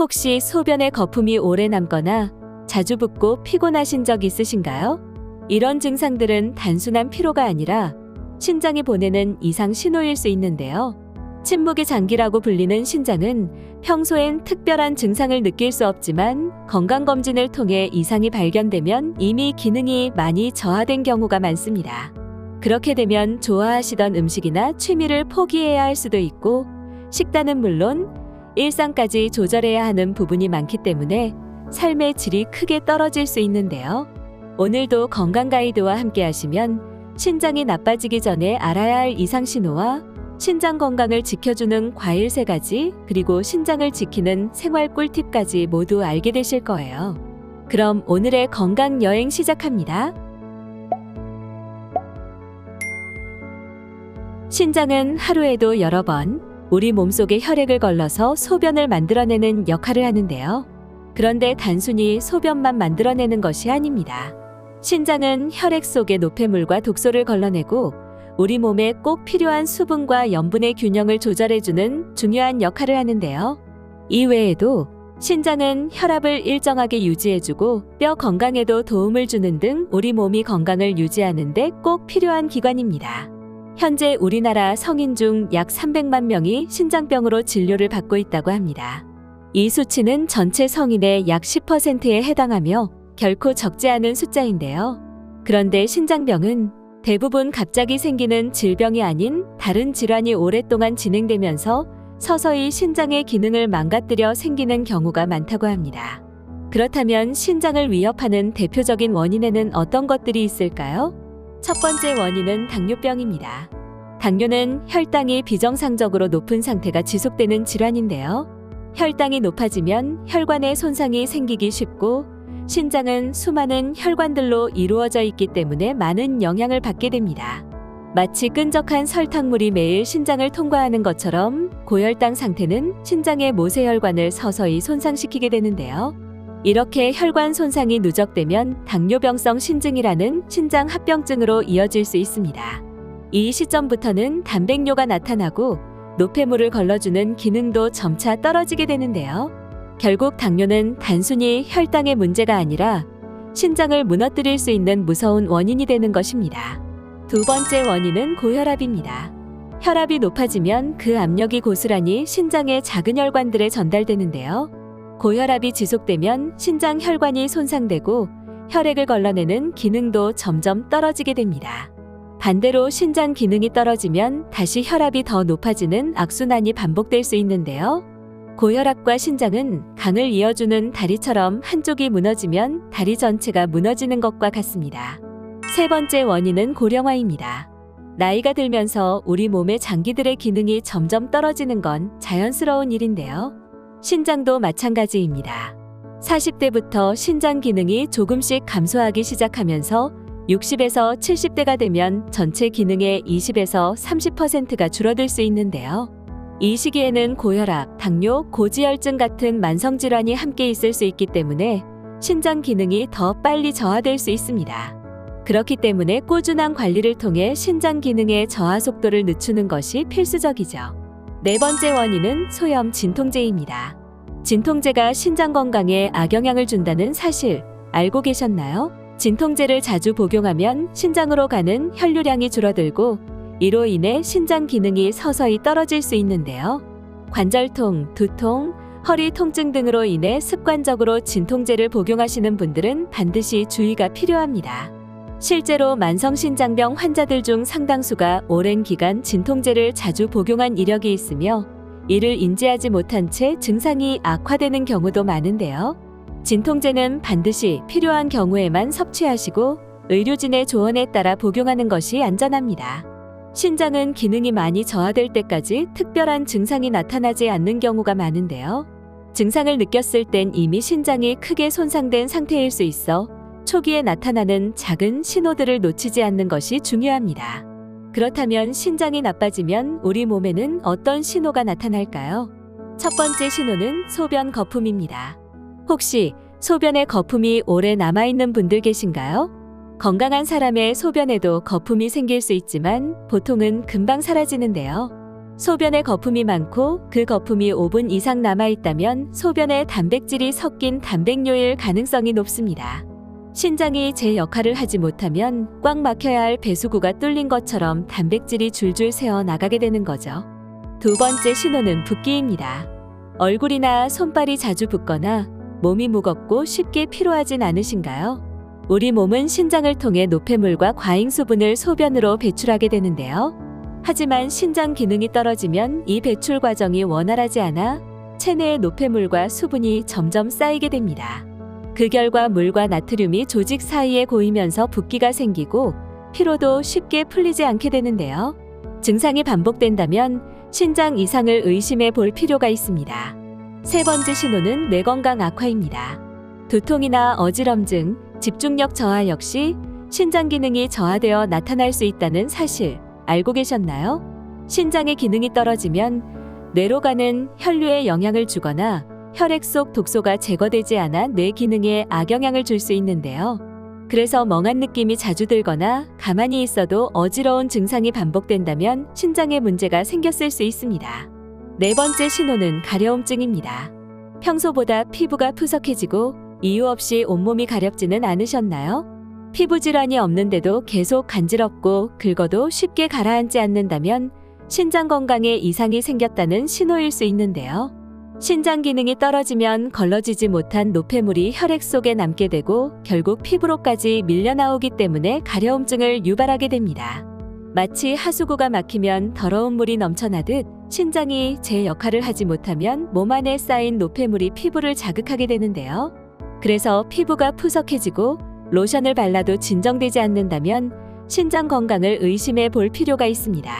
혹시 소변에 거품이 오래 남거나 자주 붓고 피곤하신 적 있으신가요? 이런 증상들은 단순한 피로가 아니라 신장이 보내는 이상 신호일 수 있는데요. 침묵의 장기라고 불리는 신장은 평소엔 특별한 증상을 느낄 수 없지만 건강검진을 통해 이상이 발견되면 이미 기능이 많이 저하된 경우가 많습니다. 그렇게 되면 좋아하시던 음식이나 취미를 포기해야 할 수도 있고 식단은 물론 일상까지 조절해야 하는 부분이 많기 때문에 삶의 질이 크게 떨어질 수 있는데요. 오늘도 건강 가이드와 함께 하시면 신장이 나빠지기 전에 알아야 할 이상 신호와 신장 건강을 지켜주는 과일 세 가지, 그리고 신장을 지키는 생활 꿀팁까지 모두 알게 되실 거예요. 그럼 오늘의 건강 여행 시작합니다. 신장은 하루에도 여러 번 우리 몸속에 혈액을 걸러서 소변을 만들어내는 역할을 하는데요. 그런데 단순히 소변만 만들어내는 것이 아닙니다. 신장은 혈액 속의 노폐물과 독소를 걸러내고 우리 몸에 꼭 필요한 수분과 염분의 균형을 조절해주는 중요한 역할을 하는데요. 이 외에도 신장은 혈압을 일정하게 유지해주고 뼈 건강에도 도움을 주는 등 우리 몸이 건강을 유지하는데 꼭 필요한 기관입니다. 현재 우리나라 성인 중 약 300만 명이 신장병으로 진료를 받고 있다고 합니다. 이 수치는 전체 성인의 약 10%에 해당하며 결코 적지 않은 숫자인데요. 그런데 신장병은 대부분 갑자기 생기는 질병이 아닌 다른 질환이 오랫동안 진행되면서 서서히 신장의 기능을 망가뜨려 생기는 경우가 많다고 합니다. 그렇다면 신장을 위협하는 대표적인 원인에는 어떤 것들이 있을까요? 첫 번째 원인은 당뇨병입니다. 당뇨는 혈당이 비정상적으로 높은 상태가 지속되는 질환인데요. 혈당이 높아지면 혈관에 손상이 생기기 쉽고 신장은 수많은 혈관들로 이루어져 있기 때문에 많은 영향을 받게 됩니다. 마치 끈적한 설탕물이 매일 신장을 통과하는 것처럼 고혈당 상태는 신장의 모세혈관을 서서히 손상시키게 되는데요. 이렇게 혈관 손상이 누적되면 당뇨병성 신증이라는 신장 합병증으로 이어질 수 있습니다. 이 시점부터는 단백뇨가 나타나고 노폐물을 걸러주는 기능도 점차 떨어지게 되는데요. 결국 당뇨는 단순히 혈당의 문제가 아니라 신장을 무너뜨릴 수 있는 무서운 원인이 되는 것입니다. 두 번째 원인은 고혈압입니다. 혈압이 높아지면 그 압력이 고스란히 신장의 작은 혈관들에 전달되는데요. 고혈압이 지속되면 신장 혈관이 손상되고 혈액을 걸러내는 기능도 점점 떨어지게 됩니다. 반대로 신장 기능이 떨어지면 다시 혈압이 더 높아지는 악순환이 반복될 수 있는데요. 고혈압과 신장은 강을 이어주는 다리처럼 한쪽이 무너지면 다리 전체가 무너지는 것과 같습니다. 세 번째 원인은 고령화입니다. 나이가 들면서 우리 몸의 장기들의 기능이 점점 떨어지는 건 자연스러운 일인데요. 신장도 마찬가지입니다. 40대부터 신장 기능이 조금씩 감소하기 시작하면서 60에서 70대가 되면 전체 기능의 20에서 30%가 줄어들 수 있는데요. 이 시기에는 고혈압, 당뇨, 고지혈증 같은 만성질환이 함께 있을 수 있기 때문에 신장 기능이 더 빨리 저하될 수 있습니다. 그렇기 때문에 꾸준한 관리를 통해 신장 기능의 저하 속도를 늦추는 것이 필수적이죠. 네 번째 원인은 소염 진통제입니다. 진통제가 신장 건강에 악영향을 준다는 사실 알고 계셨나요? 진통제를 자주 복용하면 신장으로 가는 혈류량이 줄어들고 이로 인해 신장 기능이 서서히 떨어질 수 있는데요. 관절통, 두통, 허리 통증 등으로 인해 습관적으로 진통제를 복용하시는 분들은 반드시 주의가 필요합니다. 실제로 만성신장병 환자들 중 상당수가 오랜 기간 진통제를 자주 복용한 이력이 있으며 이를 인지하지 못한 채 증상이 악화되는 경우도 많은데요. 진통제는 반드시 필요한 경우에만 섭취하시고 의료진의 조언에 따라 복용하는 것이 안전합니다. 신장은 기능이 많이 저하될 때까지 특별한 증상이 나타나지 않는 경우가 많은데요. 증상을 느꼈을 땐 이미 신장이 크게 손상된 상태일 수 있어 초기에 나타나는 작은 신호들을 놓치지 않는 것이 중요합니다. 그렇다면 신장이 나빠지면 우리 몸에는 어떤 신호가 나타날까요? 첫 번째 신호는 소변 거품입니다. 혹시 소변에 거품이 오래 남아있는 분들 계신가요? 건강한 사람의 소변에도 거품이 생길 수 있지만 보통은 금방 사라지는데요. 소변에 거품이 많고 그 거품이 5분 이상 남아 있다면 소변에 단백질이 섞인 단백뇨일 가능성이 높습니다. 신장이 제 역할을 하지 못하면 꽉 막혀야 할 배수구가 뚫린 것처럼 단백질이 줄줄 새어 나가게 되는 거죠. 두 번째 신호는 붓기입니다. 얼굴이나 손발이 자주 붓거나 몸이 무겁고 쉽게 피로하진 않으신가요? 우리 몸은 신장을 통해 노폐물과 과잉 수분을 소변으로 배출하게 되는데요. 하지만 신장 기능이 떨어지면 이 배출 과정이 원활하지 않아 체내의 노폐물과 수분이 점점 쌓이게 됩니다. 그 결과 물과 나트륨이 조직 사이에 고이면서 붓기가 생기고 피로도 쉽게 풀리지 않게 되는데요. 증상이 반복된다면 신장 이상을 의심해 볼 필요가 있습니다. 세 번째 신호는 뇌 건강 악화입니다. 두통이나 어지럼증, 집중력 저하 역시 신장 기능이 저하되어 나타날 수 있다는 사실 알고 계셨나요? 신장의 기능이 떨어지면 뇌로 가는 혈류에 영향을 주거나 혈액 속 독소가 제거되지 않아 뇌 기능에 악영향을 줄 수 있는데요. 그래서 멍한 느낌이 자주 들거나 가만히 있어도 어지러운 증상이 반복된다면 신장에 문제가 생겼을 수 있습니다. 네 번째 신호는 가려움증입니다. 평소보다 피부가 푸석해지고 이유 없이 온몸이 가렵지는 않으셨나요? 피부 질환이 없는데도 계속 간지럽고 긁어도 쉽게 가라앉지 않는다면 신장 건강에 이상이 생겼다는 신호일 수 있는데요. 신장 기능이 떨어지면 걸러지지 못한 노폐물이 혈액 속에 남게 되고 결국 피부로까지 밀려나오기 때문에 가려움증을 유발하게 됩니다. 마치 하수구가 막히면 더러운 물이 넘쳐나듯 신장이 제 역할을 하지 못하면 몸 안에 쌓인 노폐물이 피부를 자극하게 되는데요. 그래서 피부가 푸석해지고 로션을 발라도 진정되지 않는다면 신장 건강을 의심해 볼 필요가 있습니다.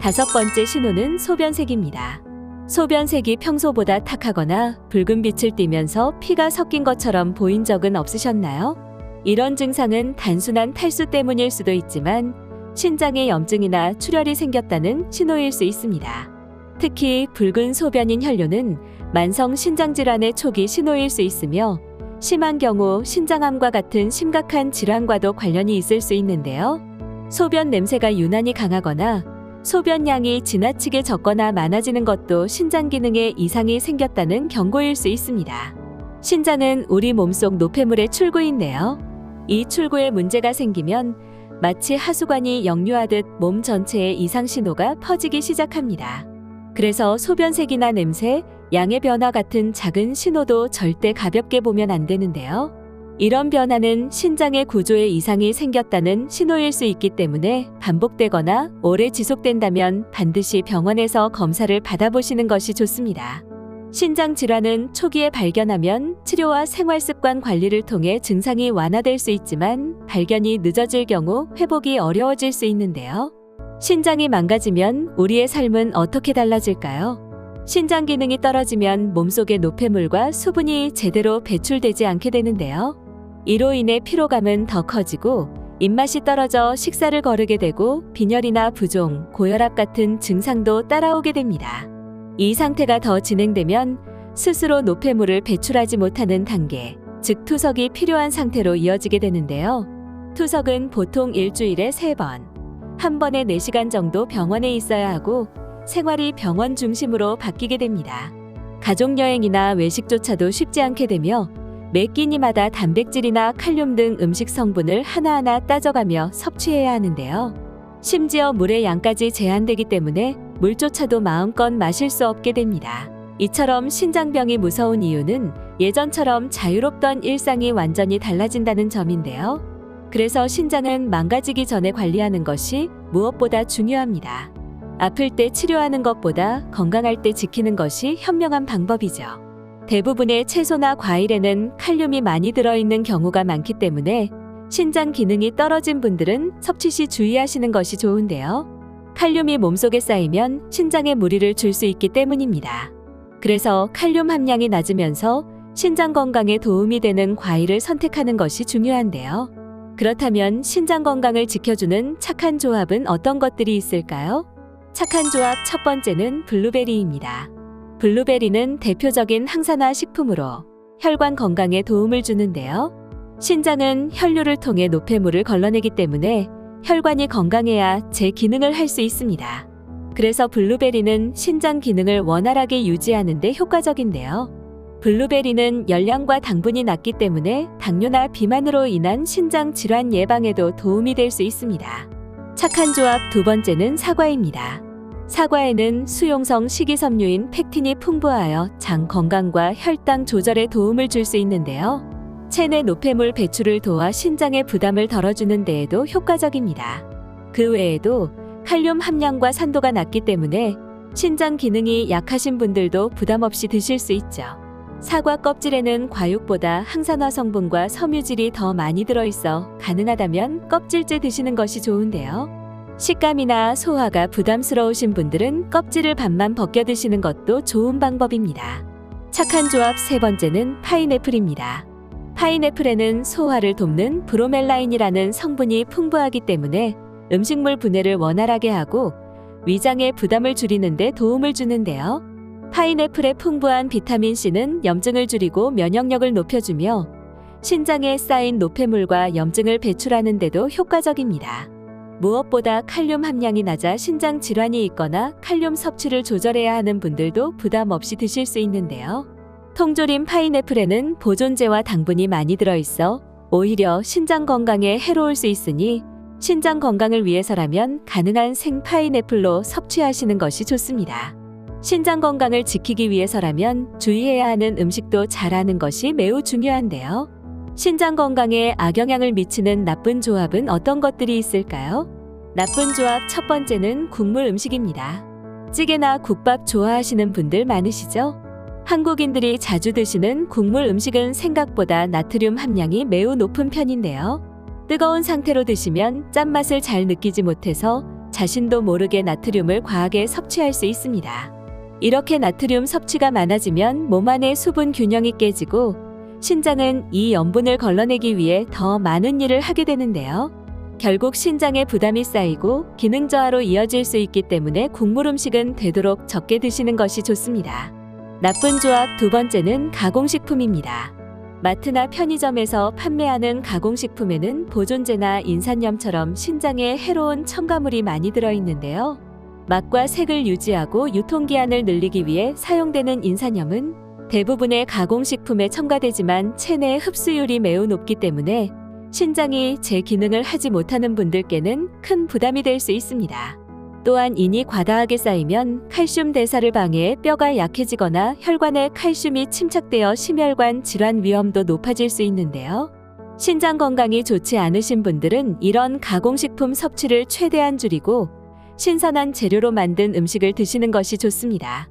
다섯 번째 신호는 소변색입니다. 소변색이 평소보다 탁하거나 붉은 빛을 띠면서 피가 섞인 것처럼 보인 적은 없으셨나요? 이런 증상은 단순한 탈수 때문일 수도 있지만 신장에 염증이나 출혈이 생겼다는 신호일 수 있습니다. 특히 붉은 소변인 혈뇨는 만성 신장 질환의 초기 신호일 수 있으며 심한 경우 신장암과 같은 심각한 질환과도 관련이 있을 수 있는데요. 소변 냄새가 유난히 강하거나 소변량이 지나치게 적거나 많아지는 것도 신장 기능에 이상이 생겼다는 경고일 수 있습니다. 신장은 우리 몸속 노폐물의 출구인데요. 이 출구에 문제가 생기면 마치 하수관이 역류하듯 몸 전체에 이상 신호가 퍼지기 시작합니다. 그래서 소변색이나 냄새, 양의 변화 같은 작은 신호도 절대 가볍게 보면 안 되는데요. 이런 변화는 신장의 구조에 이상이 생겼다는 신호일 수 있기 때문에 반복되거나 오래 지속된다면 반드시 병원에서 검사를 받아보시는 것이 좋습니다. 신장 질환은 초기에 발견하면 치료와 생활 습관 관리를 통해 증상이 완화될 수 있지만 발견이 늦어질 경우 회복이 어려워질 수 있는데요. 신장이 망가지면 우리의 삶은 어떻게 달라질까요? 신장 기능이 떨어지면 몸속의 노폐물과 수분이 제대로 배출되지 않게 되는데요. 이로 인해 피로감은 더 커지고 입맛이 떨어져 식사를 거르게 되고 빈혈이나 부종, 고혈압 같은 증상도 따라오게 됩니다. 이 상태가 더 진행되면 스스로 노폐물을 배출하지 못하는 단계, 즉 투석이 필요한 상태로 이어지게 되는데요. 투석은 보통 일주일에 3번, 한 번에 4시간 정도 병원에 있어야 하고 생활이 병원 중심으로 바뀌게 됩니다. 가족여행이나 외식조차도 쉽지 않게 되며 매 끼니마다 단백질이나 칼륨 등 음식 성분을 하나하나 따져가며 섭취해야 하는데요. 심지어 물의 양까지 제한되기 때문에 물조차도 마음껏 마실 수 없게 됩니다. 이처럼 신장병이 무서운 이유는 예전처럼 자유롭던 일상이 완전히 달라진다는 점인데요. 그래서 신장은 망가지기 전에 관리하는 것이 무엇보다 중요합니다. 아플 때 치료하는 것보다 건강할 때 지키는 것이 현명한 방법이죠. 대부분의 채소나 과일에는 칼륨이 많이 들어있는 경우가 많기 때문에 신장 기능이 떨어진 분들은 섭취 시 주의하시는 것이 좋은데요. 칼륨이 몸속에 쌓이면 신장에 무리를 줄 수 있기 때문입니다. 그래서 칼륨 함량이 낮으면서 신장 건강에 도움이 되는 과일을 선택하는 것이 중요한데요. 그렇다면 신장 건강을 지켜주는 착한 조합은 어떤 것들이 있을까요? 착한 조합 첫 번째는 블루베리입니다. 블루베리는 대표적인 항산화 식품으로 혈관 건강에 도움을 주는데요. 신장은 혈류를 통해 노폐물을 걸러내기 때문에 혈관이 건강해야 제 기능을 할 수 있습니다. 그래서 블루베리는 신장 기능을 원활하게 유지하는 데 효과적인데요. 블루베리는 열량과 당분이 낮기 때문에 당뇨나 비만으로 인한 신장 질환 예방에도 도움이 될 수 있습니다. 착한 조합 두 번째는 사과입니다. 사과에는 수용성 식이섬유인 팩틴이 풍부하여 장 건강과 혈당 조절에 도움을 줄 수 있는데요. 체내 노폐물 배출을 도와 신장의 부담을 덜어주는 데에도 효과적입니다. 그 외에도 칼륨 함량과 산도가 낮기 때문에 신장 기능이 약하신 분들도 부담 없이 드실 수 있죠. 사과 껍질에는 과육보다 항산화 성분과 섬유질이 더 많이 들어있어 가능하다면 껍질째 드시는 것이 좋은데요. 식감이나 소화가 부담스러우신 분들은 껍질을 반만 벗겨 드시는 것도 좋은 방법입니다. 착한 조합 세 번째는 파인애플입니다. 파인애플에는 소화를 돕는 브로멜라인이라는 성분이 풍부하기 때문에 음식물 분해를 원활하게 하고 위장의 부담을 줄이는 데 도움을 주는데요. 파인애플의 풍부한 비타민 C는 염증을 줄이고 면역력을 높여주며 신장에 쌓인 노폐물과 염증을 배출하는 데도 효과적입니다. 무엇보다 칼륨 함량이 낮아 신장 질환이 있거나 칼륨 섭취를 조절해야 하는 분들도 부담 없이 드실 수 있는데요. 통조림 파인애플에는 보존제와 당분이 많이 들어있어 오히려 신장 건강에 해로울 수 있으니 신장 건강을 위해서라면 가능한 생 파인애플로 섭취하시는 것이 좋습니다. 신장 건강을 지키기 위해서라면 주의해야 하는 음식도 잘하는 것이 매우 중요한데요. 신장 건강에 악영향을 미치는 나쁜 조합은 어떤 것들이 있을까요? 나쁜 조합 첫 번째는 국물 음식입니다. 찌개나 국밥 좋아하시는 분들 많으시죠? 한국인들이 자주 드시는 국물 음식은 생각보다 나트륨 함량이 매우 높은 편인데요. 뜨거운 상태로 드시면 짠맛을 잘 느끼지 못해서 자신도 모르게 나트륨을 과하게 섭취할 수 있습니다. 이렇게 나트륨 섭취가 많아지면 몸 안의 수분 균형이 깨지고 신장은 이 염분을 걸러내기 위해 더 많은 일을 하게 되는데요. 결국 신장에 부담이 쌓이고 기능 저하로 이어질 수 있기 때문에 국물 음식은 되도록 적게 드시는 것이 좋습니다. 나쁜 조합 두 번째는 가공식품입니다. 마트나 편의점에서 판매하는 가공식품에는 보존제나 인산염처럼 신장에 해로운 첨가물이 많이 들어있는데요. 맛과 색을 유지하고 유통기한을 늘리기 위해 사용되는 인산염은 대부분의 가공식품에 첨가되지만 체내 흡수율이 매우 높기 때문에 신장이 제 기능을 하지 못하는 분들께는 큰 부담이 될 수 있습니다. 또한 인이 과다하게 쌓이면 칼슘 대사를 방해해 뼈가 약해지거나 혈관에 칼슘이 침착되어 심혈관 질환 위험도 높아질 수 있는데요. 신장 건강이 좋지 않으신 분들은 이런 가공식품 섭취를 최대한 줄이고 신선한 재료로 만든 음식을 드시는 것이 좋습니다.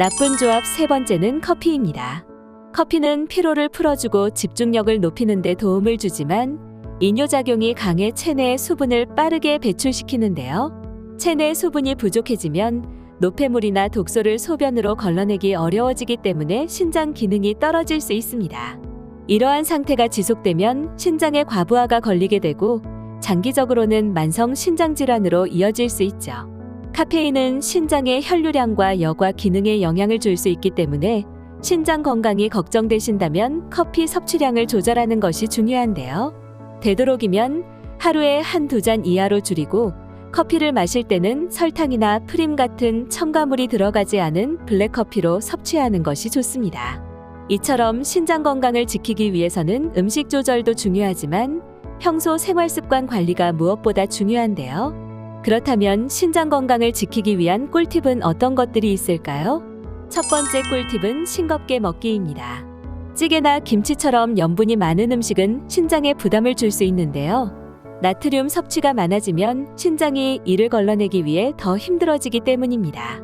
나쁜 조합 세 번째는 커피입니다. 커피는 피로를 풀어주고 집중력을 높이는 데 도움을 주지만 이뇨작용이 강해 체내의 수분을 빠르게 배출시키는데요. 체내 수분이 부족해지면 노폐물이나 독소를 소변으로 걸러내기 어려워지기 때문에 신장 기능이 떨어질 수 있습니다. 이러한 상태가 지속되면 신장에 과부하가 걸리게 되고 장기적으로는 만성 신장 질환으로 이어질 수 있죠. 카페인은 신장의 혈류량과 여과 기능에 영향을 줄 수 있기 때문에 신장 건강이 걱정되신다면 커피 섭취량을 조절하는 것이 중요한데요. 되도록이면 하루에 한두 잔 이하로 줄이고 커피를 마실 때는 설탕이나 프림 같은 첨가물이 들어가지 않은 블랙커피로 섭취하는 것이 좋습니다. 이처럼 신장 건강을 지키기 위해서는 음식 조절도 중요하지만 평소 생활 습관 관리가 무엇보다 중요한데요. 그렇다면 신장 건강을 지키기 위한 꿀팁은 어떤 것들이 있을까요? 첫 번째 꿀팁은 싱겁게 먹기입니다. 찌개나 김치처럼 염분이 많은 음식은 신장에 부담을 줄 수 있는데요. 나트륨 섭취가 많아지면 신장이 이를 걸러내기 위해 더 힘들어지기 때문입니다.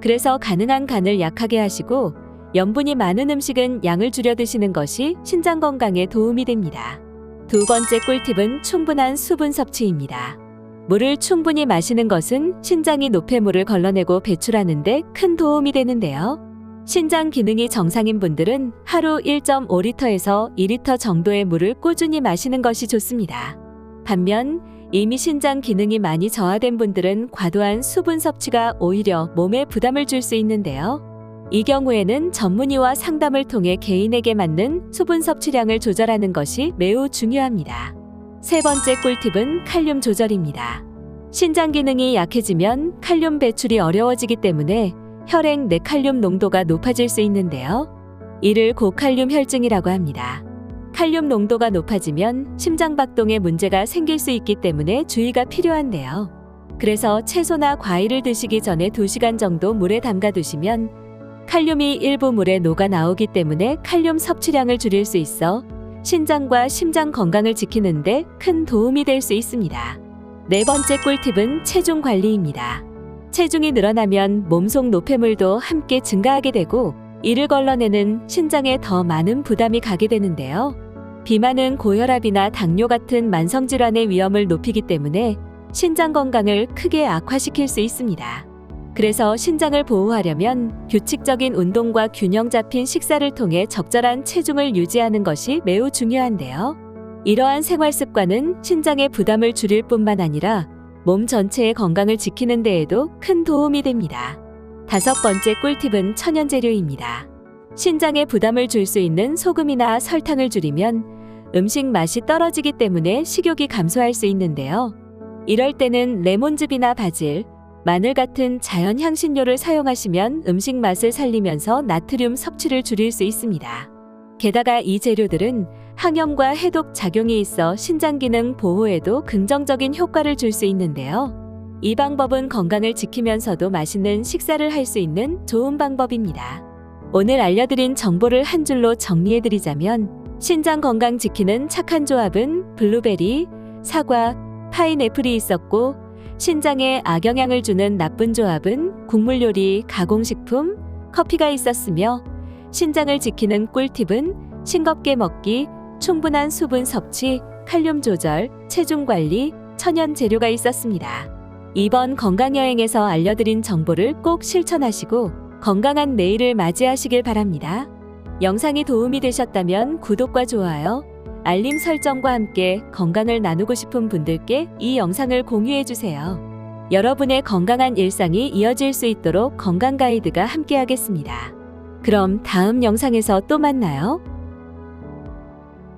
그래서 가능한 간을 약하게 하시고 염분이 많은 음식은 양을 줄여 드시는 것이 신장 건강에 도움이 됩니다. 두 번째 꿀팁은 충분한 수분 섭취입니다. 물을 충분히 마시는 것은 신장이 노폐물을 걸러내고 배출하는데 큰 도움이 되는데요. 신장 기능이 정상인 분들은 하루 1.5리터에서 2리터 정도의 물을 꾸준히 마시는 것이 좋습니다. 반면 이미 신장 기능이 많이 저하된 분들은 과도한 수분 섭취가 오히려 몸에 부담을 줄 수 있는데요. 이 경우에는 전문의와 상담을 통해 개인에게 맞는 수분 섭취량을 조절하는 것이 매우 중요합니다. 세 번째 꿀팁은 칼륨 조절입니다. 신장 기능이 약해지면 칼륨 배출이 어려워지기 때문에 혈액 내 칼륨 농도가 높아질 수 있는데요. 이를 고칼륨 혈증이라고 합니다. 칼륨 농도가 높아지면 심장 박동에 문제가 생길 수 있기 때문에 주의가 필요한데요. 그래서 채소나 과일을 드시기 전에 2시간 정도 물에 담가 두시면 칼륨이 일부 물에 녹아 나오기 때문에 칼륨 섭취량을 줄일 수 있어 신장과 심장 건강을 지키는데 큰 도움이 될 수 있습니다. 네 번째 꿀팁은 체중 관리입니다. 체중이 늘어나면 몸속 노폐물도 함께 증가하게 되고 이를 걸러내는 신장에 더 많은 부담이 가게 되는데요. 비만은 고혈압이나 당뇨 같은 만성 질환의 위험을 높이기 때문에 신장 건강을 크게 악화시킬 수 있습니다. 그래서 신장을 보호하려면 규칙적인 운동과 균형 잡힌 식사를 통해 적절한 체중을 유지하는 것이 매우 중요한데요. 이러한 생활 습관은 신장의 부담을 줄일 뿐만 아니라 몸 전체의 건강을 지키는 데에도 큰 도움이 됩니다. 다섯 번째 꿀팁은 천연 재료입니다. 신장에 부담을 줄 수 있는 소금이나 설탕을 줄이면 음식 맛이 떨어지기 때문에 식욕이 감소할 수 있는데요. 이럴 때는 레몬즙이나 바질, 마늘 같은 자연 향신료를 사용하시면 음식 맛을 살리면서 나트륨 섭취를 줄일 수 있습니다. 게다가 이 재료들은 항염과 해독 작용이 있어 신장 기능 보호에도 긍정적인 효과를 줄 수 있는데요. 이 방법은 건강을 지키면서도 맛있는 식사를 할 수 있는 좋은 방법입니다. 오늘 알려드린 정보를 한 줄로 정리해드리자면 신장 건강 지키는 착한 조합은 블루베리, 사과, 파인애플이 있었고 신장에 악영향을 주는 나쁜 조합은 국물 요리, 가공식품, 커피가 있었으며 신장을 지키는 꿀팁은 싱겁게 먹기, 충분한 수분 섭취, 칼륨 조절, 체중 관리, 천연 재료가 있었습니다. 이번 건강여행에서 알려드린 정보를 꼭 실천하시고 건강한 내일을 맞이하시길 바랍니다. 영상이 도움이 되셨다면 구독과 좋아요, 알림 설정과 함께 건강을 나누고 싶은 분들께 이 영상을 공유해 주세요. 여러분의 건강한 일상이 이어질 수 있도록 건강 가이드가 함께하겠습니다. 그럼 다음 영상에서 또 만나요.